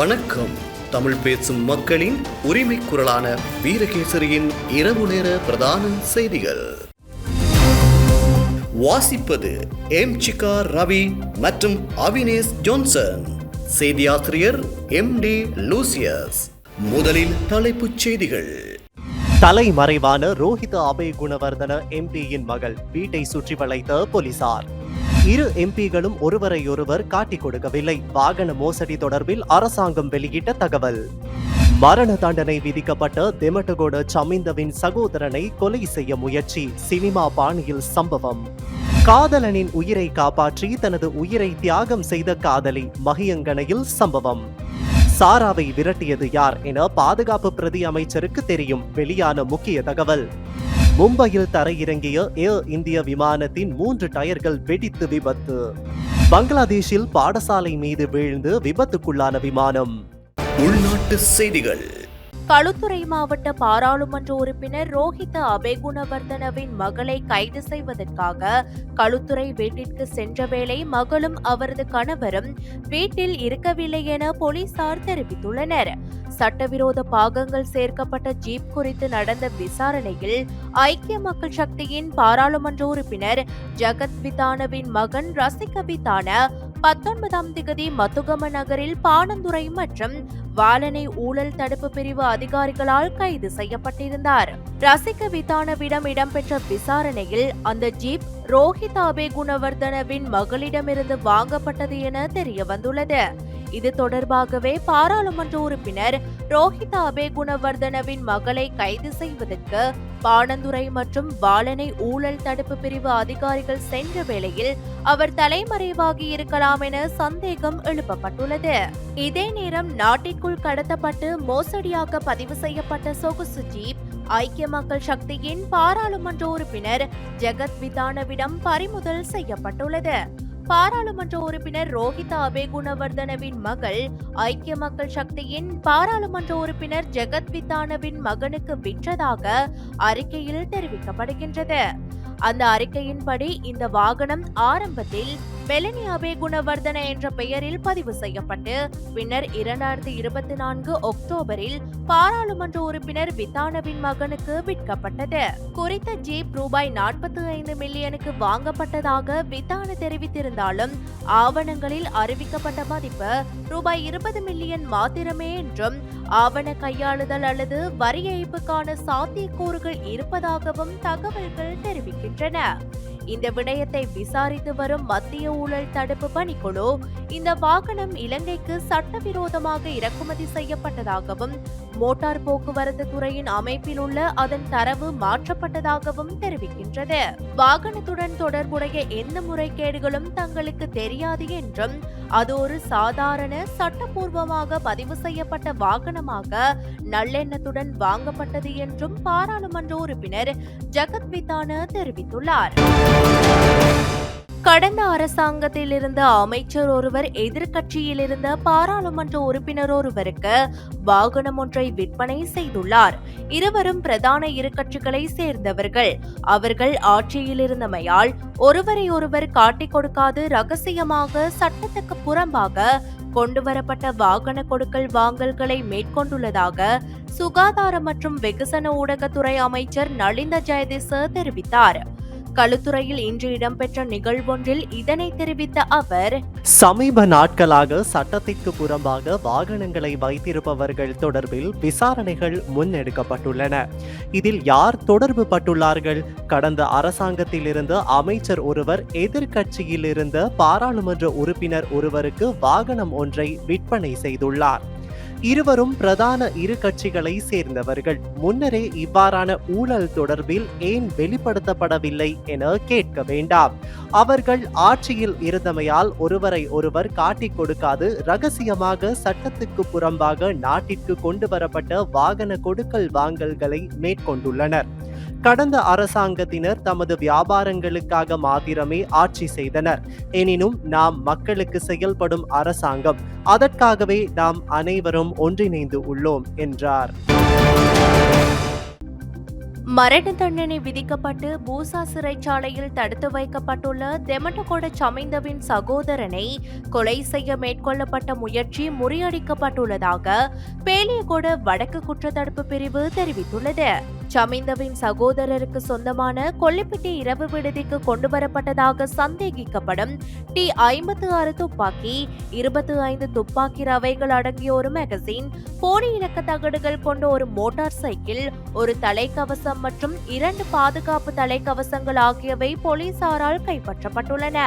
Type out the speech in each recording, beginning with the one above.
வணக்கம். தமிழ் பேசும் மக்களின் உரிமை குரலான வீரகேசரியின் இரவு நேர பிரதான செய்திகள். வாசிப்பது எம் சிகா ரவி மற்றும் அவினேஷ் ஜோன்சன். செய்தியாசிரியர் எம் டி லூசியஸ். முதலில் தலைப்புச் செய்திகள். தலைமறைவான ரோஹித அபய் குணவர்தன எம்பியின் மகள் வீட்டை சுற்றி வளைத்த போலீசார். இரு எம்பிகளும் ஒருவரையொருவர் காட்டிக் கொடுக்கவில்லை. வாகன மோசடி தொடர்பில் அரசாங்கம் வெளியிட்ட தகவல். மரண தண்டனை விதிக்கப்பட்ட தெமட்டகோட சமிந்தவின் சகோதரனை கொலை செய்ய முயற்சி. சினிமா பாணியில் சம்பவம். காதலனின் உயிரை காப்பாற்றி தனது உயிரை தியாகம் செய்த காதலி மகியங்கனையில் சம்பவம். சாராவை விரட்டியது யார் என பாதுகாப்பு பிரதி அமைச்சருக்கு தெரியும். வெளியான முக்கிய தகவல். மும்பையில் தரையிறங்கிய ஏர் இந்திய விமானத்தின் மூன்று டயர்கள் வெடித்து விபத்து. பங்களாதேஷில் பாடசாலை மீது வீழ்ந்து விபத்துக்குள்ளான விமானம். உள்நாட்டு செய்திகள். களுத்துறை மாவட்ட பாராளுமன்ற உறுப்பினர் ரோஹித அபேகுணவர்தனவின் மகளை கைது செய்வதற்காக களுத்துறை வீட்டிற்கு சென்ற வேளை மகளும் அவரது கணவரும் வீட்டில் இருக்கவில்லை என போலீசார் தெரிவித்துள்ளனர். சட்டவிரோத பாகங்கள் சேர்க்கப்பட்ட ஜீப் குறித்து நடந்த விசாரணையில் ஐக்கிய மக்கள் சக்தியின் பாராளுமன்ற உறுப்பினர் ஜகத் விதானவின் மகன் ரசிகவிதான பத்தொன்பதாம் திகதி மத்துகம நகரில் பானந்துறை மற்றும் வாலனை ஊழல் தடுப்பு பிரிவு அதிகாரிகளால் கைது செய்யப்பட்டிருந்தார். ரசிக விதானவிடம் இடம்பெற்ற விசாரணையில் அந்த ஜீப் ரோஹித் அபே குணவர்தனவின் மகளிடமிருந்து வாங்கப்பட்டது என தெரிய வந்துள்ளது இது தொடர்பாகவே பாராளுமன்ற உறுப்பினர் ரோஹித் அபே குணவர்தனவின் மகளை கைது செய்வதற்கு பாணந்துறை மற்றும் வாலனை ஊழல் தடுப்பு பிரிவு அதிகாரிகள் சென்ற வேளையில் அவர் தலைமறைவாகி இருக்கலாம் என சந்தேகம் எழுப்பப்பட்டுள்ளது. இதே நேரம் நாட்டிற்குள் கடத்தப்பட்டு மோசடியாக பதிவு செய்யப்பட்ட சொகுசு ஜீப் ஐக்கிய மக்கள் சக்தியின் பாராளுமன்ற உறுப்பினர் ஜெகத் விதானவிடம் பறிமுதல் செய்யப்பட்டுள்ளது. பாராளுமன்ற உறுப்பினர் ரோஹிதா அபே குணவர்தனவின் மகள் ஐக்கிய மக்கள் சக்தியின் பாராளுமன்ற உறுப்பினர் ஜெகத் வித்தானவின் மகனுக்கு விற்றதாக அறிக்கையில் தெரிவிக்கப்படுகின்றது. அந்த அறிக்கையின்படி இந்த வாகனம் ஆரம்பத்தில் மெலனி குணவர்தன என்ற பெயரில் பதிவு செய்யப்பட்டு பின்னர் இரண்டாயிரத்தி இருபத்தி நான்கு அக்டோபரில் பாராளுமன்ற உறுப்பினர் வித்தானவின் மகனுக்கு விற்கப்பட்டது. குறித்த ஜீப் ரூபாய் நாற்பத்தி ஐந்து மில்லியனுக்கு வாங்கப்பட்டதாக வித்தான தெரிவித்திருந்தாலும் ஆவணங்களில் அறிவிக்கப்பட்ட மதிப்பு ரூபாய் இருபது மில்லியன் மாத்திரமே என்றும் ஆவண கையாளுதல் அல்லது வரி ஏய்ப்புக்கான சாத்தியக்கூறுகள் இருப்பதாகவும் தகவல்கள் தெரிவிக்கின்றன. இந்த விடயத்தை விசாரித்து வரும் மத்திய ஊழல் தடுப்பு பணிக்குழு இந்த வாகனம் இலங்கைக்கு சட்டவிரோதமாக இறக்குமதி செய்யப்பட்டதாகவும் மோட்டார் போக்குவரத்து துறையின் அமைப்பில் உள்ள அதன் தரவு மாற்றப்பட்டதாகவும் தெரிவிக்கின்றது. வாகனத்துடன் தொடர்புடைய எந்த முறைகேடுகளும் தங்களுக்கு தெரியாது என்றும் அது ஒரு சாதாரண சட்டப்பூர்வமாக பதிவு செய்யப்பட்ட வாகனமாக நல்லெண்ணத்துடன் வாங்கப்பட்டது என்றும் பாராளுமன்ற உறுப்பினர் ஜெகத் வித்தான தெரிவித்துள்ளார். கடந்த அரசாங்கத்தில் இருந்த அமைச்சர் ஒருவர் எதிர்க்கட்சியில் இருந்த பாராளுமன்ற உறுப்பினர் ஒருவருக்கு வாகனம் ஒன்றை விற்பனை செய்துள்ளார். இருவரும் பிரதான இரு கட்சிகளை சேர்ந்தவர்கள். அவர்கள் ஆட்சியில் இருந்தமையால் ஒருவரை ஒருவர் காட்டிக் கொடுக்காது ரகசியமாக சட்டத்துக்கு புறம்பாக கொண்டுவரப்பட்ட வாகன கொடுக்கல் வாங்கல்களை மேற்கொண்டுள்ளதாக சுகாதார மற்றும் வெகுசன ஊடகத்துறை அமைச்சர் நளிந்த ஜெயதிச தெரிவித்தார். களுத்துறையில் இன்று இடம்பெற்ற நிகழ்வொன்றில் இதனை தெரிவித்த அவர் சமீப நாட்களாக சட்டத்திற்கு புறம்பாக வாகனங்களை வைத்திருப்பவர்கள் தொடர்பில் விசாரணைகள் முன்னெடுக்கப்பட்டுள்ளன. இதில் யார் தொடர்பு பட்டுள்ளார்கள்? கடந்த அரசாங்கத்தில் இருந்த அமைச்சர் ஒருவர் எதிர்க்கட்சியில் இருந்த பாராளுமன்ற உறுப்பினர் ஒருவருக்கு வாகனம் ஒன்றை விற்பனை செய்துள்ளார். இருவரும் பிரதான இரு கட்சிகளை சேர்ந்தவர்கள். முன்னரே இவ்வாறான ஊழல் தொடர்பில் ஏன் வெளிப்படுத்தப்படவில்லை என கேட்க வேண்டாம். அவர்கள் ஆட்சியில் இருந்தமையால் ஒருவரை ஒருவர் காட்டிக் கொடுக்காது ரகசியமாக சட்டத்துக்கு புறம்பாக நாட்டிற்கு கொண்டு வரப்பட்ட வாகன கொடுக்கல் வாங்கல்களை மேற்கொண்டுள்ளனர். கடந்த அரசாங்கத்தினர் தமது வியாபாரங்களுக்காக மாத்திரமே ஆட்சி செய்தனர். எனினும் நாம் மக்களுக்கு செயல்படும் அரசாங்கம் அதற்காகவே நாம் அனைவரும் ஒன்றிணைந்து உள்ளோம் என்றார். மரண தண்டனை விதிக்கப்பட்டு பூசா சிறைச்சாலையில் தடுத்து வைக்கப்பட்டுள்ள தெமட்டகோட சமைந்தவின் சகோதரனை கொலை செய்ய மேற்கொள்ளப்பட்ட முயற்சி முறியடிக்கப்பட்டுள்ளதாக பேலியகோட வடக்கு குற்றத்தடுப்பு பிரிவு தெரிவித்துள்ளது. சமிந்தவின் சகோதரருக்கு சொந்தமான கொல்லிப்பட்டி இரவு விடுதிக்கு கொண்டு வரப்பட்டதாக சந்தேகிக்கப்படும் டி ஐம்பத்து ஆறு துப்பாக்கி இருபத்தி ஐந்து துப்பாக்கி ரவைகள் அடங்கிய ஒரு மேகசின் போலி இலக்க தகடுகள் கொண்ட ஒரு மோட்டார் சைக்கிள் ஒரு தலைக்கவசம் மற்றும் இரண்டு பாதுகாப்பு தலைக்கவசங்கள் ஆகியவை போலீசாரால் கைப்பற்றப்பட்டுள்ளன.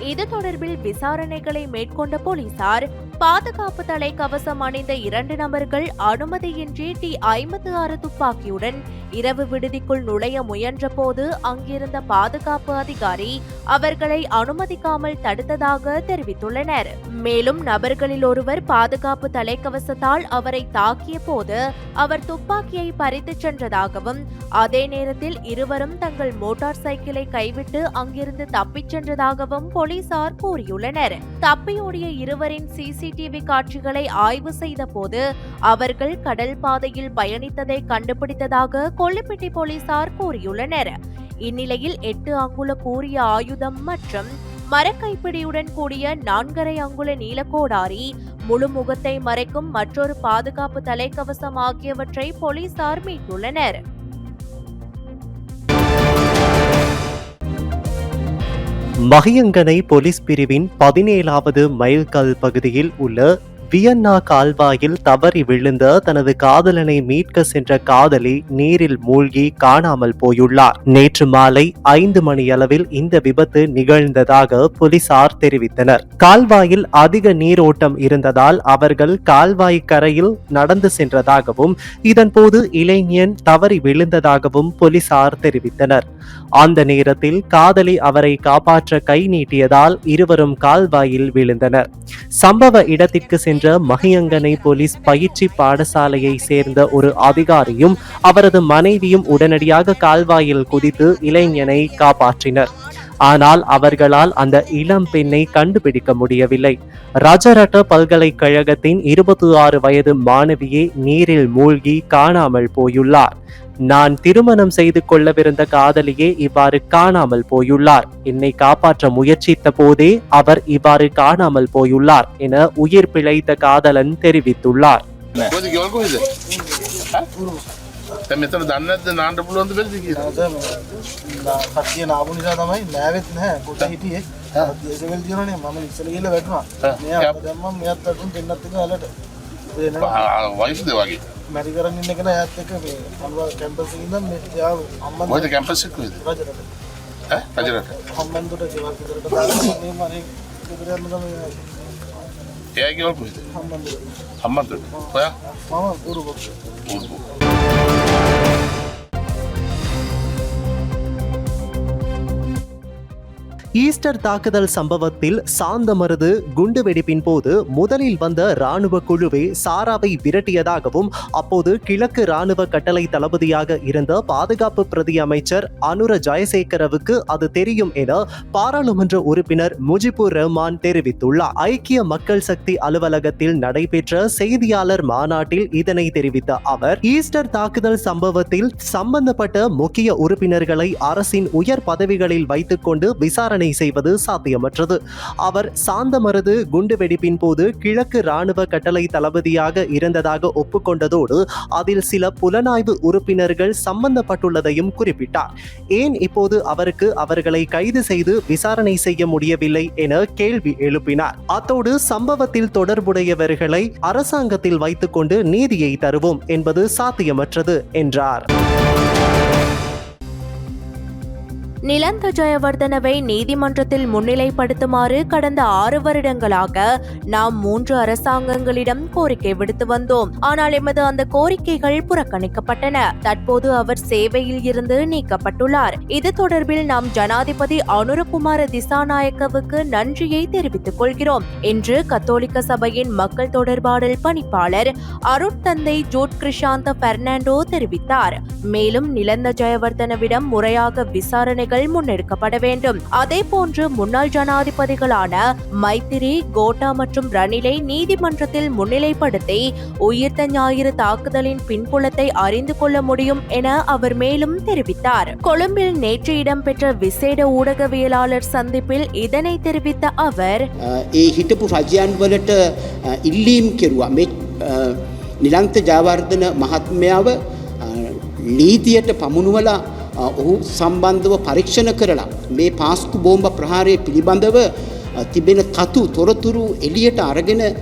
இது தொடர்பில் விசாரணைகளை மேற்கொண்ட போலீசார் பாதுகாப்பு தலைக்கவசம் அணிந்த இரண்டு நபர்கள் அனுமதியின்றி டி ஐம்பத்து ஆறு துப்பாக்கியுடன் இரவு விடுதிக்குள் நுழைய முயன்றபோது அங்கிருந்த பாதுகாப்பு அதிகாரி அவர்களை அனுமதிக்காமல் தடுத்ததாக தெரிவித்துள்ளனர். மேலும் நபர்களில் ஒருவர் பாதுகாப்பு தலைக்கவசத்தால் அவரை தாக்கிய போது அவர் துப்பாக்கியை பறித்துச் சென்றதாகவும் அதே நேரத்தில் இருவரும் தங்கள் மோட்டார் சைக்கிளை கைவிட்டு அங்கிருந்து தப்பிச் சென்றதாகவும் போலீசார் கூறியுள்ளனர். தப்பியோடிய இருவரின் சிசிடிவி காட்சிகளை ஆய்வு செய்த போது அவர்கள் கடல் பாதையில் பயணித்ததை கண்டுபிடித்ததாக கொல்லிப்பட்டி போலீசார் கூறியுள்ளனர். இந்நிலையில் எட்டு அங்குல கூறிய ஆயுதம் மற்றும் மரக்கைப்பிடியுடன் கூடிய நான்கரை அங்குல நீலக்கோடாரி முழு முகத்தை மறைக்கும் மற்றொரு பாதுகாப்பு தலைக்கவசம் ஆகியவற்றை போலீசார் மீட்டுள்ளனர். மகியங்கனை போலீஸ் பிரிவின் பதினேழாவது மைல்கல் பகுதியில் உள்ள வியன்னா கால்வாயில் தவறி விழுந்த தனது காதலனை மீட்க சென்ற காதலி நீரில் மூழ்கி காணாமல் போயுள்ளார். நேற்று மாலை ஐந்து மணியளவில் இந்த விபத்து நிகழ்ந்ததாக போலீசார் தெரிவித்தனர். கால்வாயில் அதிக நீரோட்டம் இருந்ததால் அவர்கள் கால்வாய் கரையில் நடந்து சென்றதாகவும் இதன்போது இளைஞன் தவறி விழுந்ததாகவும் போலீசார் தெரிவித்தனர். அந்த நேரத்தில் காதலி அவரை காப்பாற்ற கை நீட்டியதால் இருவரும் கால்வாயில் விழுந்தனர். சம்பவ இடத்திற்கு சென்ற மகியங்கனை போலீஸ் பயிற்சி பாடசாலையை சேர்ந்த ஒரு அதிகாரியும் அவரது மனைவியும் உடனடியாக கால்வாயில் குதித்து இளைஞனை காப்பாற்றினர். ஆனால் அவர்களால் அந்த இளம் பெண்ணை கண்டுபிடிக்க முடியவில்லை. ரஜரட்ட பல்கலைக்கழகத்தின் இருபத்தி ஆறு வயது மாணவியே நீரில் மூழ்கி காணாமல் போயுள்ளார். நான் திருமணம் செய்து கொள்ளவிருந்த காதலியே இவ்வாறு காணாமல் போயுள்ளார். என்னை காப்பாற்ற முயற்சித்த போதே அவர் இவ்வாறு காணாமல் போயுள்ளார் என உயிர் பிழைத்த காதலன் தெரிவித்துள்ளார். දැන් මෙතන දන්නේ නැද්ද නාන්න පුළුවන්ද බැරිද කියලා? අද කට්ටිය නාපු නිසා තමයි නෑවෙත් නැහැ කොට හිටියේ දේශවල තියෙනනේ මම ඉස්සර ගිහලා වැටුණා. මෙයා දැම්මම මෙයාත් වැටුණු දෙන්නත් එක ඇලට වයිෆ්ද වගේ. මැරි කරන් ඉන්න කෙනා එයාත් එක්ක මේ අනුරා කැම්පස් එකේ ඉඳන් මේ යාළු අම්මන් කොහෙද කැම්පස් එක කොහෙද? රජරට ඈ රජරට. අම්මන්දුට ගෙවල් විතරට දාලා මේ මනේ ගෙදර යන්න තමයි එයා ගෙවල් කොහෙද? අම්මන්දුට හම්බන්තොට. ඔයා? මම පුරු බොක්ස් ஈஸ்டர் தாக்குதல் சம்பவத்தில் சாந்தமருது குண்டுவெடிப்பின் போது முதலில் வந்த ராணுவ குழுவே சாராவை விரட்டியதாகவும் அப்போது கிழக்கு ராணுவ கட்டளை தளபதியாக இருந்த பாதுகாப்பு பிரதி அமைச்சர் அனுர ஜெயசேகரவுக்கு அது தெரியும் என பாராளுமன்ற உறுப்பினர் முஜிபுர் ரஹ்மான் தெரிவித்துள்ளார். ஐக்கிய மக்கள் சக்தி அலுவலகத்தில் நடைபெற்ற செய்தியாளர் மாநாட்டில் இதனை தெரிவித்த அவர் ஈஸ்டர் தாக்குதல் சம்பவத்தில் சம்பந்தப்பட்ட முக்கிய உறுப்பினர்களை அரசின் உயர் பதவிகளில் வைத்துக்கொண்டு விசாரணை செய்வது சாத்தியமற்றது. அவர் சாந்தமரது குண்டுவெடிப்பின் போது கிழக்கு ராணுவ கட்டளை தளபதியாக இருந்ததாக ஒப்புக்கொண்டதோடு அதில் சில புலனாய்வு உறுப்பினர்கள் சம்பந்தப்பட்டுள்ளதையும் குறிப்பிட்டார். ஏன் இப்போது அவருக்கு அவர்களை கைது செய்து விசாரணை செய்ய முடியவில்லை என கேள்வி எழுப்பினார். அத்தோடு சம்பவத்தில் தொடர்புடையவர்களை அரசாங்கத்தில் வைத்துக்கொண்டு நீதியை தருவோம் என்பது சாத்தியமற்றது என்றார். நிலந்த ஜெயவர்தனவை நீதிமன்றத்தில் முன்னிலைப்படுத்துமாறு கடந்த ஆறு வருடங்களாக நாம் மூன்று அரசாங்கங்களிடம் கோரிக்கை விடுத்து வந்தோம். ஆனால் எமது அந்த கோரிக்கைகள் புறக்கணிக்கப்பட்டன. தற்போது அவர் சேவையில் இருந்து நீக்கப்பட்டுள்ளார். இது தொடர்பில் நாம் ஜனாதிபதி அனுரகுமார திசாநாயக்கவுக்கு நன்றியை தெரிவித்துக் கொள்கிறோம். என்று கத்தோலிக்க சபையின் மக்கள் தொடர்பாடல் பணிப்பாளர் அருட்தந்தை ஜோட் கிருஷாந்த பெர்னாண்டோ தெரிவித்தார். மேலும் நிலந்த ஜெயவர்தனவிடம் முறையாக விசாரணைகள் நடவடிக்கைகள் முன்னெடுக்கப்பட வேண்டும் அதேபோன்று முன்னாள் ஜனாதிபதிகளான மைத்திரி கோட்டா மற்றும் ரணிலை நீதிமன்றத்தில் முன்னிலைப்படுத்தி உயிர்த்த ஞாயிறு தாக்குதலின் பின்புலத்தை அறிந்து கொள்ள முடியும் என அவர் மேலும் தெரிவித்தார் கொழும்பில் நேற்று இடம்பெற்ற விசேட ஊடகவியலாளர் சந்திப்பில் இதனை தெரிவித்த அவர் ඒ හිටපු රජයන් වලට අ, ඉල්ලීම් කෙරුවා මෙ අ, නිලංත ජාවර්ධන මහත්මයාව අ, නීතියට පමුණුවලා අ, ඔහු සම්බන්ධව පරීක්ෂණ කරලා මේ පාස්කු බෝම්බ ප්‍රහාරය පිළිබඳව අ, තිබෙන තතු තොරතුරු එලියට අරගෙන අ,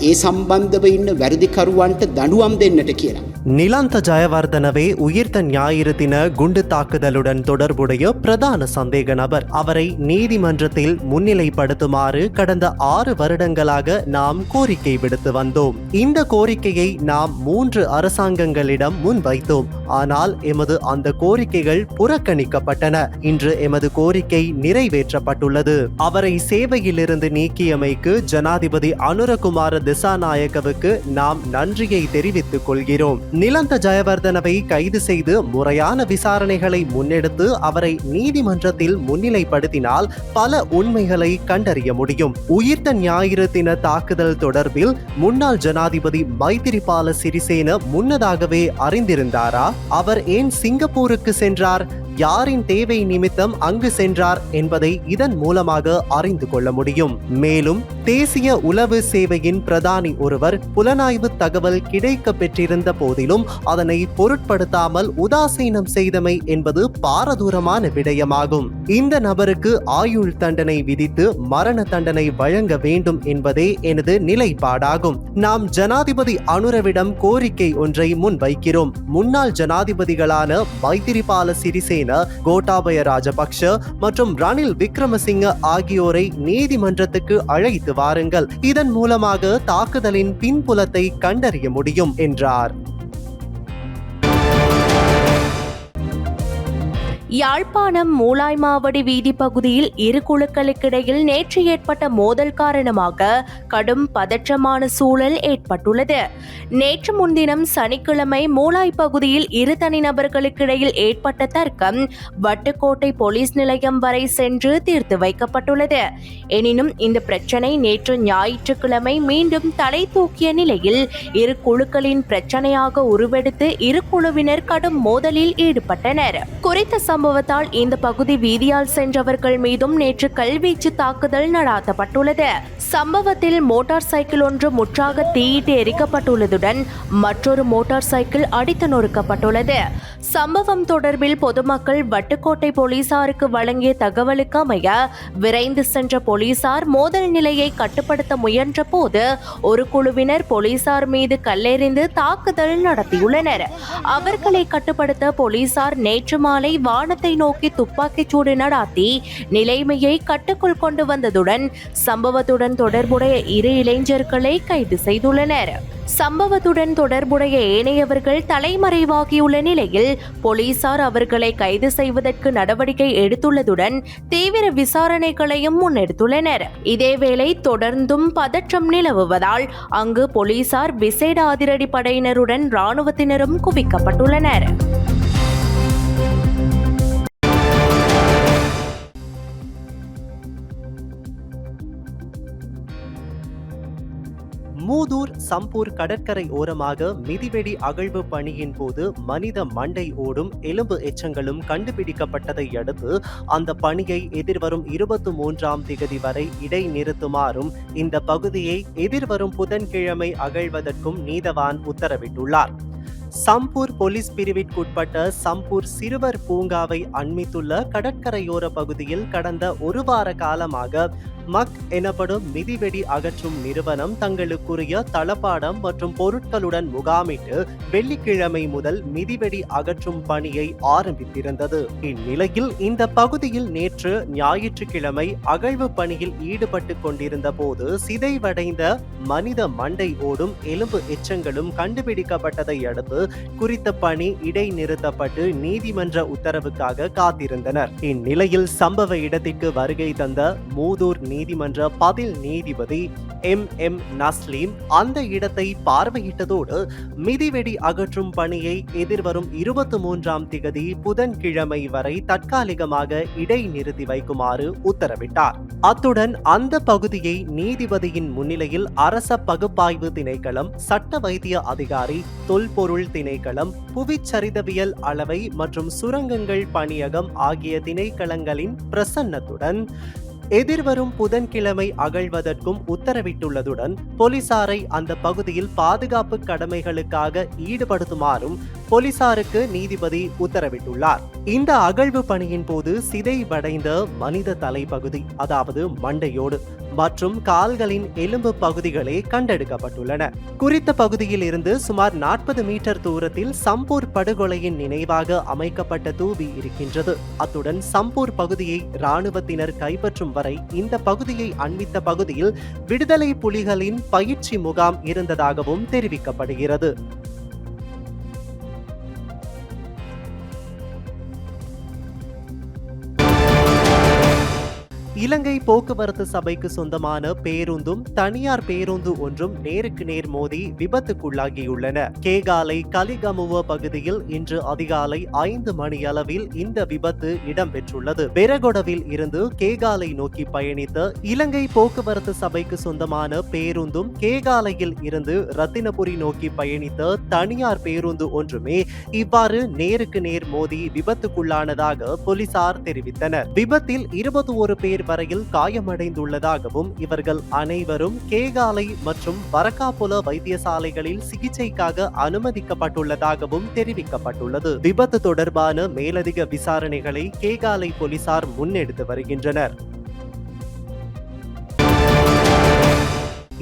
ඒ සම්බන්ධව ඉන්න වැරදිකරුවන්ට දඩුවම් දෙන්නට කියලා. நிலாந்த ஜயவர்தனவே உயிர்த்த ஞாயிறு தின குண்டு தாக்குதலுடன் தொடர்புடைய பிரதான சந்தேக நபர். அவரை நீதிமன்றத்தில் முன்னிலைப்படுத்துமாறு கடந்த ஆறு வருடங்களாக நாம் கோரிக்கை விடுத்து வந்தோம். இந்த கோரிக்கையை நாம் மூன்று அரசாங்கங்களிடம் முன்வைத்தோம். ஆனால் எமது அந்த கோரிக்கைகள் புறக்கணிக்கப்பட்டன. இன்று எமது கோரிக்கை நிறைவேற்றப்பட்டுள்ளது. அவரை சேவையிலிருந்து நீக்கியமைக்கு ஜனாதிபதி அனுரகுமார திசாநாயக்கவுக்கு நாம் நன்றியை தெரிவித்துக் கொள்கிறோம். நிலந்த ஜெயவர்தனவை கைது செய்து முறையான விசாரணைகளை முன்னெடுத்து அவரை நீதிமன்றத்தில் முன்னிலைப்படுத்தினால் பல உண்மைகளை கண்டறிய முடியும். உயிர்த்த ஞாயிறு தின தாக்குதல் தொடர்பில் முன்னாள் ஜனாதிபதி மைத்திரிபால சிறிசேன முன்னதாகவே அறிந்திருந்தாரா? அவர் ஏன் சிங்கப்பூருக்கு சென்றார்? யாரின் தேவை நிமித்தம் அங்கு சென்றார் என்பதை இதன் மூலமாக அறிந்து கொள்ள முடியும். மேலும் தேசிய உளவு சேவையின் பிரதானி ஒருவர் புலனாய்வு தகவல் கிடைக்க பெற்றிருந்த போதிலும் அதனை பொருட்படுத்தாமல் உதாசீனம் செய்தமை என்பது பாரதூரமான விடயமாகும். இந்த நபருக்கு ஆயுள் தண்டனை விதித்து மரண தண்டனை வழங்க வேண்டும் என்பதே எனது நிலைப்பாடாகும். நாம் ஜனாதிபதி அனுரவிடம் கோரிக்கை ஒன்றை முன்வைக்கிறோம். முன்னாள் ஜனாதிபதிகளான மைத்திரிபால சிறிசேன கோட்டாபய ராஜபக்ஷ மற்றும் ரணில் விக்ரமசிங்க ஆகியோரை நீதிமன்றத்துக்கு அழைத்து வாருங்கள். இதன் மூலமாக தாக்குதலின் பின்புலத்தை கண்டறிய முடியும் என்றார். யாழ்ப்பாணம் மூலாய்மாவடி வீதி பகுதியில் இரு குழுக்களுக்கிடையில் நேற்று ஏற்பட்ட மோதல் காரணமாக கடும் பதற்றமான சூழல் ஏற்பட்டுள்ளது. நேற்று முன்தினம் சனிக்கிழமை மூலாய் பகுதியில் இரு தனிநபர்களுக்கிடையில் ஏற்பட்ட தர்க்கம் வட்டுக்கோட்டை போலீஸ் நிலையம் வரை சென்று தீர்த்து வைக்கப்பட்டுள்ளது. எனினும் இந்த பிரச்சனை நேற்று ஞாயிற்றுக்கிழமை மீண்டும் தலை தூக்கிய நிலையில் இரு குழுக்களின் பிரச்சனையாக உருவெடுத்து இரு குழுவினர் கடும் மோதலில் ஈடுபட்டனர். குறித்த சம்பவத்தால் இந்த பகுதி வீதியால் சென்றவர்கள் மீதும் நேற்று கல்வீச்சு தாக்குதல் நடாத்தப்பட்டுள்ளது. சம்பவத்தில் மோட்டார் சைக்கிள் ஒன்று முற்றாக தீயிட்டு எரிக்கப்பட்டுள்ளதுடன் மற்றொரு மோட்டார் சைக்கிள் அடித்து நொறுக்கப்பட்டுள்ளது. சம்பவம் தொடர்பில் பொதுமக்கள் வட்டுக்கோட்டை போலீசாருக்கு வழங்கிய தகவலுக்கு அமைய விரைந்து சென்ற போலீசார் மோதல் நிலையை கட்டுப்படுத்த முயன்ற போது ஒரு குழுவினர் போலீசார் மீது கல்லெறிந்து தாக்குதல் நடத்தியுள்ளனர். அவர்களை கட்டுப்படுத்த போலீசார் நேற்று மாலை வான வானத்தை நோக்கி துப்பாக்கிச் சூடு நடாத்தி நிலைமையை கட்டுக்குள் கொண்டு வந்ததுடன் சம்பவத்துடன் தொடர்புடைய இரு இளைஞர்களை கைது செய்துள்ளனர். சம்பவத்துடன் தொடர்புடைய ஏனையவர்கள் தலைமறைவாகியுள்ள நிலையில் போலீசார் அவர்களை கைது செய்வதற்கு நடவடிக்கை எடுத்துள்ளதுடன் தீவிர விசாரணைகளையும் முன்னெடுத்துள்ளனர். இதேவேளை தொடர்ந்தும் பதற்றம் நிலவுவதால் அங்கு போலீசார் விசேட அதிரடி படையினருடன் ராணுவத்தினரும் குவிக்கப்பட்டுள்ளனர். சம்பூர் கடற்கரை ஓரமாக மிதிவெடி அகழ்வு பணியின் போது மனித மண்டை ஓடும் எலும்பு எச்சங்களும் கண்டுபிடிக்கப்பட்டதை அடுத்து அந்த பணியை எதிர்வரும் இருபத்தி மூன்றாம் திகதி வரை இடைநிறுத்துமாறும் இந்த பகுதியை எதிர்வரும் புதன்கிழமை அகழ்வதற்கும் நீதவான் உத்தரவிட்டுள்ளார். சம்பூர் போலீஸ் பிரிவிற்குட்பட்ட சம்பூர் சிறுவர் பூங்காவை அண்மித்துள்ள கடற்கரையோர பகுதியில் கடந்த ஒரு வார காலமாக மக் எனப்படும் மிதிவெடி அகற்றும் நிறுவனம் தங்களுக்குரிய தளபாடம் மற்றும் பொருட்களுடன் முகாமிட்டு வெள்ளிக்கிழமை முதல் மிதிவெடி அகற்றும் பணியை ஆரம்பித்திருந்தது. இந்நிலையில் இந்த பகுதியில் நேற்று ஞாயிற்றுக்கிழமை அகழ்வு பணியில் ஈடுபட்டு கொண்டிருந்த போது சிதைவடைந்த மனித மண்டை ஓடும் எலும்பு எச்சங்களும் கண்டுபிடிக்கப்பட்டதை அடுத்து குறித்த பணி இடைநிறுத்தப்பட்டு நீதிமன்ற உத்தரவுக்காக காத்திருந்தனர். இந்நிலையில் சம்பவ இடத்திற்கு வருகை தந்த மூதூர் நீதிமன்ற பதில் நீதிபதி எம் எம் நஸ்லீம் அந்த இடத்தை பார்வையிட்டதோடு மிதிவெடி அகற்றும் பணியை எதிர்வரும் இருபத்தி மூன்றாம் திகதி புதன்கிழமை வரை தற்காலிகமாக இடைநிறுத்தி வைக்குமாறு உத்தரவிட்டார். அத்துடன் அந்த பகுதியை நீதிபதியின் முன்னிலையில் அரச பகுப்பாய்வு திணைக்களம் சட்ட வைத்திய அதிகாரி தொல்பொருள் திணைக்களம் புவிச்சரிதவியல் அளவை மற்றும் சுரங்கங்கள் பணியகம் ஆகிய திணைக்களங்களின் பிரசன்னத்துடன் எதிர்வரும் புதன்கிழமை அகழ்வதற்கும் உத்தரவிட்டுள்ளதுடன் போலீசாரை அந்த பகுதியில் பாதுகாப்பு கடமைகளுக்காக ஈடுபடுத்துமாறும் போலீசாருக்கு நீதிபதி உத்தரவிட்டுள்ளார். இந்த அகழ்வு பணியின் போது சிதைவடைந்த மனித தலைப்பகுதி அதாவது மண்டையோடு மற்றும் கால்களின் எலும்பு பகுதிகளே கண்டெடுக்கப்பட்டுள்ளன. குறித்த பகுதியில் இருந்து சுமார் நாற்பது மீட்டர் தூரத்தில் சம்பூர் படுகொலையின் நினைவாக அமைக்கப்பட்ட தூவி இருக்கின்றது. அத்துடன் சம்பூர் பகுதியை இராணுவத்தினர் கைப்பற்றும் வரை இந்த பகுதியை அண்மித்த பகுதியில் விடுதலை புலிகளின் பயிற்சி முகாம் இருந்ததாகவும் தெரிவிக்கப்படுகிறது. இலங்கை போக்குவரத்து சபைக்கு சொந்தமான பேருந்தும் தனியார் பேருந்து ஒன்றும் நேருக்கு நேர் மோதி விபத்துக்குள்ளாகியுள்ளன. கேகாலை கலிகமுவ பகுதியில் இன்று அதிகாலை ஐந்து மணி அளவில் இந்த விபத்து இடம்பெற்றுள்ளது. பெரகொடவில் இருந்து கேகாலை நோக்கி பயணித்த இலங்கை போக்குவரத்து சபைக்கு சொந்தமான பேருந்தும் கேகாலையில் இருந்து ரத்தினபுரி நோக்கி பயணித்த தனியார் பேருந்து ஒன்றுமே இவ்வாறு நேருக்கு நேர் மோதி விபத்துக்குள்ளானதாக போலீசார் தெரிவித்தனர். விபத்தில் இருபத்தி ஒரு பேர் வரையில் காயமடைந்துள்ளதாகவும் இவர்கள் அனைவரும் கேகாலை மற்றும் வரக்காபுல வைத்தியசாலைகளில் சிகிச்சைக்காக அனுமதிக்கப்பட்டுள்ளதாகவும் தெரிவிக்கப்பட்டுள்ளது. விபத்து தொடர்பான மேலதிக விசாரணைகளை கேகாலை போலீசார் முன்னெடுத்து வருகின்றனர்.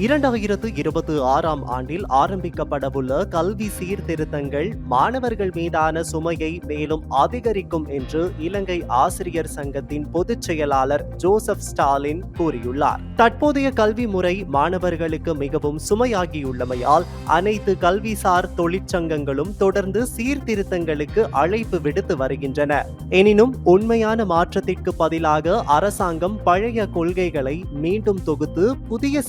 இரண்டாயிரத்து இருபத்தி ஆறாம் ஆண்டில் ஆரம்பிக்கப்படவுள்ள கல்வி சீர்திருத்தங்கள் மாணவர்கள் மீதான சுமையை மேலும் அதிகரிக்கும் என்று இலங்கை ஆசிரியர் சங்கத்தின் பொதுச் செயலாளர் ஜோசப் ஸ்டாலின் கூறியுள்ளார். தற்போதைய கல்வி முறை மாணவர்களுக்கு மிகவும் சுமையாகியுள்ளமையால் அனைத்து கல்விசார் தொழிற்சங்கங்களும் தொடர்ந்து சீர்திருத்தங்களுக்கு அழைப்பு விடுத்து வருகின்றன. எனினும் உண்மையான மாற்றத்திற்கு பதிலாக அரசாங்கம் பழைய கொள்கைகளை மீண்டும் தொகுத்து புதிய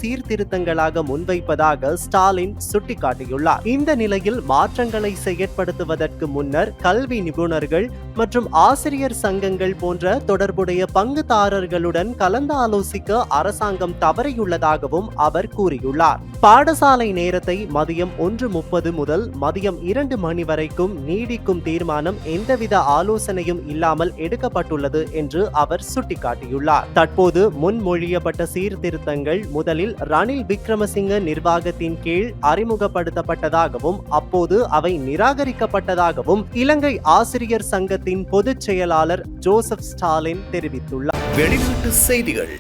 மாற்றங்களாக முன்வைப்பதாக ஸ்டாலின் சுட்டிக்காட்டியுள்ளார். இந்த நிலையில் மாற்றங்களை செயற்படுத்துவதற்கு முன்னர் கல்வி நிபுணர்கள் மற்றும் ஆசிரியர் சங்கங்கள் போன்ற தொடர்புடைய பங்குதாரர்களுடன் கலந்து ஆலோசிக்க அரசாங்கம் தவறியுள்ளதாகவும் அவர் கூறியுள்ளார். பாடசாலை நேரத்தை மதியம் ஒன்று முப்பது முதல் மதியம் இரண்டு மணி வரைக்கும் நீடிக்கும் தீர்மானம் எந்தவித ஆலோசனையும் இல்லாமல் எடுக்கப்பட்டுள்ளது என்று அவர் சுட்டிக்காட்டியுள்ளார். தற்போது முன்மொழியப்பட்ட சீர்திருத்தங்கள் முதலில் ரணில் விக்ரமசிங்க நிர்வாகத்தின் கீழ் அறிமுகப்படுத்தப்பட்டதாகவும் அப்போது அவை நிராகரிக்கப்பட்டதாகவும் இலங்கை ஆசிரியர் சங்கத்தின் பொதுச் செயலாளர் ஜோசப் ஸ்டாலின் தெரிவித்துள்ளார். வெளிநாட்டு செய்திகள்.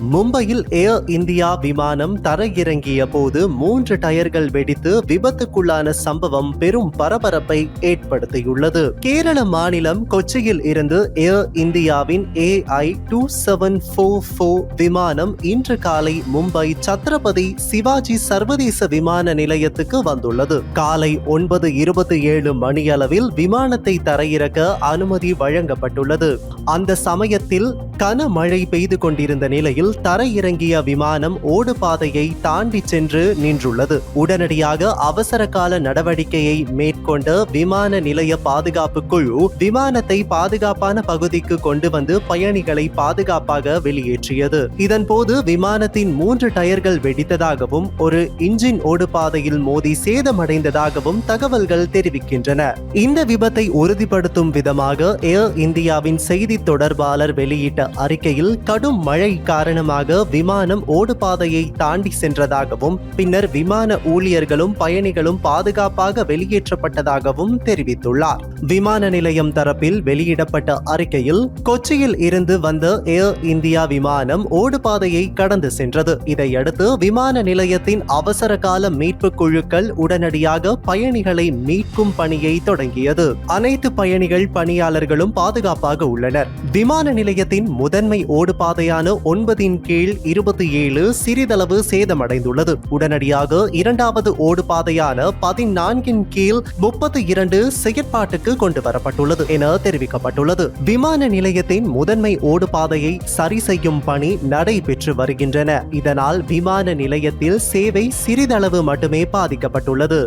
மும்பையில் ஏர் இந்தியா விமானம் தரையிறங்கிய போது மூன்று டயர்கள் வெடித்து விபத்துக்குள்ளான சம்பவம் பெரும் பரபரப்பை ஏற்படுத்தியுள்ளது. கேரள மாநிலம் கொச்சியில் இருந்து ஏர் இந்தியாவின் AI two seven four four விமானம் இன்று காலை மும்பை சத்ரபதி சிவாஜி சர்வதேச விமான நிலையத்துக்கு வந்துள்ளது. காலை ஒன்பது இருபத்தி ஏழு மணியளவில் விமானத்தை தரையிறக்க அனுமதி வழங்கப்பட்டுள்ளது. அந்த சமயத்தில் கனமழை பெய்து கொண்டிருந்த நிலையில் தரையிறங்கிய விமானம் ஓடுபாதையை தாண்டி சென்று நின்றுள்ளது. உடனடியாக அவசர கால நடவடிக்கையை மேற்கொண்ட விமான நிலைய பாதுகாப்பு குழு விமானத்தை பாதுகாப்பான பகுதிக்கு கொண்டு வந்து பயணிகளை பாதுகாப்பாக வெளியேற்றியது. இதன்போது விமானத்தின் மூன்று டயர்கள் வெடித்ததாகவும் ஒரு இன்ஜின் ஓடுபாதையில் மோதி சேதமடைந்ததாகவும் தகவல்கள் தெரிவிக்கின்றன. இந்த விபத்தை உறுதிப்படுத்தும் விதமாக ஏர் இந்தியாவின் செய்தி தொடர்பாளர் வெளியிட்ட அறிக்கையில் கடும் மழை காரணமாக காரணமாக விமானம் ஓடுபாதையை தாண்டி சென்றதாகவும் பின்னர் விமான ஊழியர்களும் பயணிகளும் பாதுகாப்பாக வெளியேற்றப்பட்டதாகவும் தெரிவித்துள்ளார். விமான நிலையம் தரப்பில் வெளியிடப்பட்ட அறிக்கையில் கொச்சியில் இருந்து வந்த ஏர் இந்தியா விமானம் ஓடுபாதையை கடந்து சென்றது. இதையடுத்து விமான நிலையத்தின் அவசர கால மீட்பு குழுக்கள் உடனடியாக பயணிகளை மீட்கும் பணியை தொடங்கியது. அனைத்து பயணிகள் பணியாளர்களும் பாதுகாப்பாக உள்ளனர். விமான நிலையத்தின் முதன்மை ஓடுபாதையான ஒன்பதின் கீழ் இருபத்தி ஏழு சிறிதளவு சேதமடைந்துள்ளது. உடனடியாக இரண்டாவது ஓடுபாதையான பதினான்கின் கீழ் முப்பத்தி இரண்டு செயற்பாட்டுக்கு கொண்டு வரப்பட்டுள்ளது என தெரிவிக்கப்பட்டுள்ளது. விமான நிலையத்தின் முதன்மை ஓடுபாதையை சரி செய்யும் பணி நடைபெற்று வருகின்றன. இதனால் விமான நிலையத்தில் சேவை சிறிதளவு மட்டுமே பாதிக்கப்பட்டுள்ளது.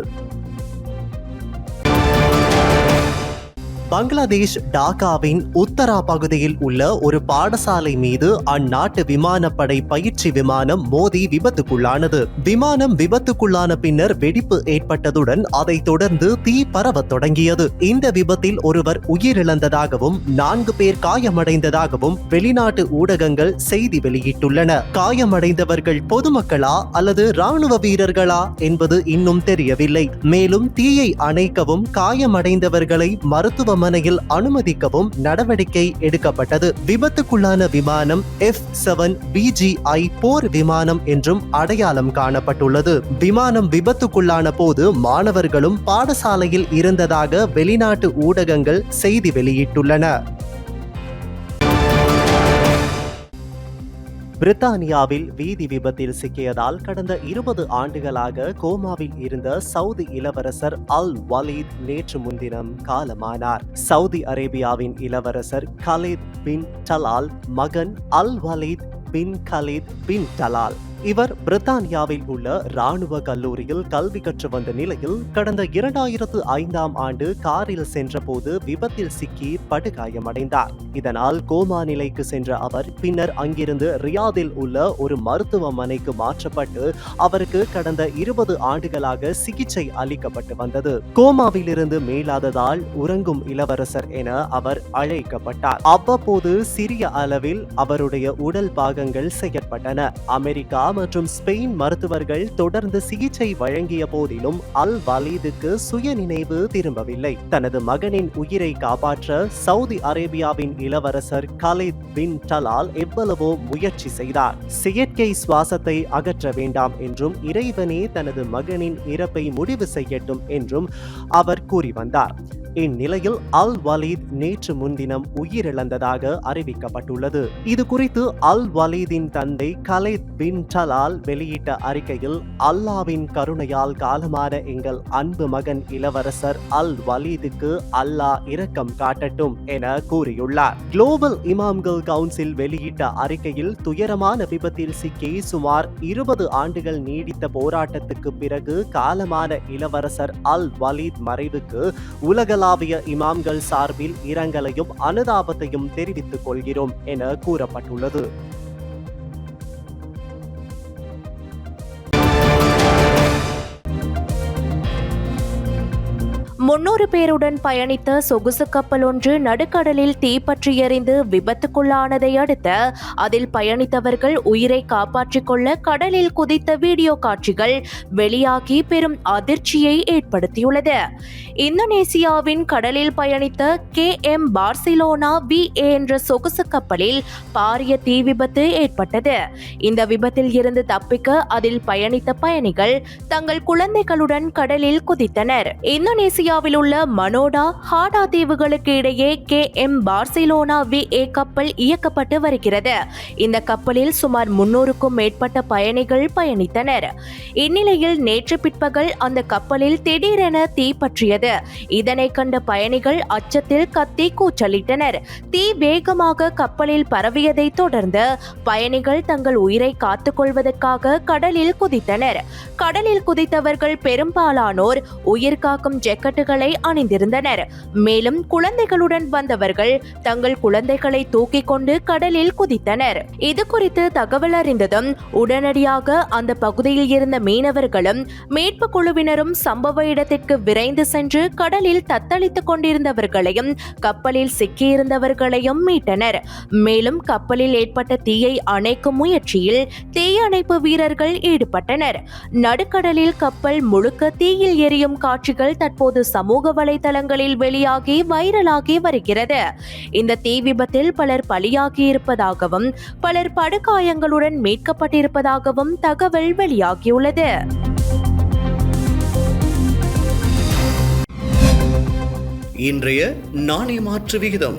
பங்களாதேஷ் டாக்காவின் உத்தரா பகுதியில் உள்ள ஒரு பாடசாலை மீது அந்நாட்டு விமானப்படை பயிற்சி விமானம் மோதி விபத்துக்குள்ளானது. விமானம் விபத்துக்குள்ளான பின்னர் வெடிப்பு ஏற்பட்டதுடன் அதைத் தொடர்ந்து தீ பரவத் தொடங்கியது. இந்த விபத்தில் ஒருவர் உயிரிழந்ததாகவும் நான்கு பேர் காயமடைந்ததாகவும் வெளிநாட்டு ஊடகங்கள் செய்தி வெளியிட்டுள்ளன. காயமடைந்தவர்கள் பொதுமக்களா அல்லது ராணுவ வீரர்களா என்பது இன்னும் தெரியவில்லை. மேலும் தீயை அணைக்கவும் காயமடைந்தவர்களை மருத்துவமனையில் அனுமதிக்கவும் நடவடிக்கை எடுக்கப்பட்டது. விபத்துக்குள்ளான விமானம் எஃப் செவன் பிஜிஐ போர் விமானம் என்றும் அடையாளம் காணப்பட்டுள்ளது. விமானம் விபத்துக்குள்ளான போது மாணவர்களும் பாடசாலையில் இருந்ததாக வெளிநாட்டு ஊடகங்கள் செய்தி வெளியிட்டுள்ளன. பிரித்தானியாவில் வீதி விபத்தில் சிக்கியதால் கடந்த இருபது ஆண்டுகளாக கோமாவில் இருந்த சவுதி இளவரசர் அல் வலீத் நேற்று முன்தினம் காலமானார். சவுதி அரேபியாவின் இளவரசர் கலீத் பின் டலால் மகன் அல் வலீத் பின் கலீத் பின் டலால். இவர் பிரித்தானியாவில் உள்ள ராணுவ கல்லூரியில் கல்வி கற்று வந்த நிலையில் கடந்த இரண்டாயிரத்து ஐந்தாம் ஆண்டு காரில் சென்றபோது விபத்தில் சிக்கி படுகாயமடைந்தார். இதனால் கோமா நிலைக்கு சென்ற அவர் பின்னர் அங்கிருந்து ரியாதில் உள்ள ஒரு மருத்துவமனைக்கு மாற்றப்பட்டு அவருக்கு கடந்த இருபது ஆண்டுகளாக சிகிச்சை அளிக்கப்பட்டு வந்தது. கோமாவிலிருந்து மேலாததால் உறங்கும் இளவரசர் என அவர் அழைக்கப்பட்டார். அவ்வப்போது சிறிய அளவில் அவருடைய உடல் பாகங்கள் செயற்பட்டன அமெரிக்கா மற்றும் ஸ்பெயின் மருத்துவர்கள் தொடர்ந்து சிகிச்சை வழங்கிய போதிலும் அல் வலீதுக்கு சுய நினைவு திரும்பவில்லை. தனது மகனின் உயிரை காப்பாற்ற சவுதி அரேபியாவின் இளவரசர் கலித் பின் டலால் எவ்வளவோ முயற்சி செய்தார். செயற்கை சுவாசத்தை அகற்ற வேண்டாம் என்றும் இறைவனே தனது மகனின் இறப்பை முடிவு செய்யட்டும் என்றும் அவர் கூறி வந்தார். இந்நிலையில் அல் வலீத் நேற்று முன்தினம் உயிரிழந்ததாக அறிவிக்கப்பட்டுள்ளது. இது குறித்து அல் வலீதின் தந்தை கலைத் பின் டலால் வெளியிட்ட அறிக்கையில் அல்லாவின் கருணையால் காலமான எங்கள் அன்பு மகன் இளவரசர் அல் வலீதுக்கு அல்லாஹ் இரக்கம் காட்டட்டும் என கூறியுள்ளார். குளோபல் இமாம்கள் கவுன்சில் வெளியிட்ட அறிக்கையில் துயரமான விபத்தில் சிக்கி சுமார் இருபது ஆண்டுகள் நீடித்த போராட்டத்துக்கு பிறகு காலமான இளவரசர் அல் வலீத் மறைவுக்கு உலகளாவிய இமாம்கள் சார்பில் இரங்கலையும் அனுதாபத்தையும் தெரிவித்துக் கொள்கிறோம் என கூறப்பட்டுள்ளது. முன்னூறு பேருடன் பயணித்த சொகுசு கப்பல் ஒன்று நடுக்கடலில் தீப்பற்றி எறிந்து விபத்துக்குள்ளானதை அடுத்து அதில் பயணித்தவர்கள் உயிரை காப்பாற்றிக் கொள்ள கடலில் குதித்த வீடியோ காட்சிகள் வெளியாகி பெரும் அதிர்ச்சியை ஏற்படுத்தியுள்ளது. இந்தோனேசியாவின் கடலில் பயணித்த கே எம் பார்சிலோனா வி என்ற சொகுசு கப்பலில் பாரிய தீ விபத்து ஏற்பட்டது. இந்த விபத்தில் இருந்து தப்பிக்க அதில் பயணித்த பயணிகள் தங்கள் குழந்தைகளுடன் கடலில் குதித்தனர். இந்தோனேசியாவில் உள்ள மனோடா ஹாடா தீவுகளுக்கு இடையே K M Barcelona V A கப்பல் இயக்கப்பட்டு வருகிறது. இந்த கப்பலில் சுமார் முன்னூறுக்கும் மேற்பட்ட பயணிகள் பயணித்தனர். இந்நிலையில் நேற்று பிற்பகல் அந்த கப்பலில் திடீரென தீ பற்றியது. இதனை கண்ட பயணிகள் அச்சத்தில் கத்தி கூச்சலிட்டனர். தீ வேகமாக கப்பலில் பரவியதை தொடர்ந்து பயணிகள் தங்கள் உயிரை காத்துக்கொள்வதற்காக கடலில் குதித்தனர். கடலில் குதித்தவர்கள் பெரும்பாலானோர் உயிர் காக்கும் ஜெக்கெட்டுகள் அணிந்திருந்தனர். மேலும் குழந்தைகளுடன் வந்தவர்கள் தங்கள் குழந்தைகளை தூக்கிக் கொண்டு கடலில் குதித்தனர். இது குறித்து தகவல் அறிந்ததும் உடனடியாக அந்த பகுதியில் இருந்த மீனவர்களும் மீட்பு குழுவினரும் சம்பவ இடத்திற்கு விரைந்து சென்று கடலில் தத்தளித்துக் கொண்டிருந்தவர்களையும் கப்பலில் சிக்கியிருந்தவர்களையும் மீட்டனர். மேலும் கப்பலில் ஏற்பட்ட தீயை அணைக்கும் முயற்சியில் தீயணைப்பு வீரர்கள் ஈடுபட்டனர். நடுக்கடலில் கப்பல் முழுக்க தீயில் எரியும் காட்சிகள் தற்போது சமூக வலைதளங்களில் வெளியாகி வைரலாகி வருகிறது. இந்த தீ விபத்தில் பலர் பலியாகி இருப்பதாகவும் பலர் படுகாயங்களுடன் மீட்கப்பட்டிருப்பதாகவும் தகவல் வெளியாகியுள்ளது. இன்றைய நாணய மாற்று விகிதம்.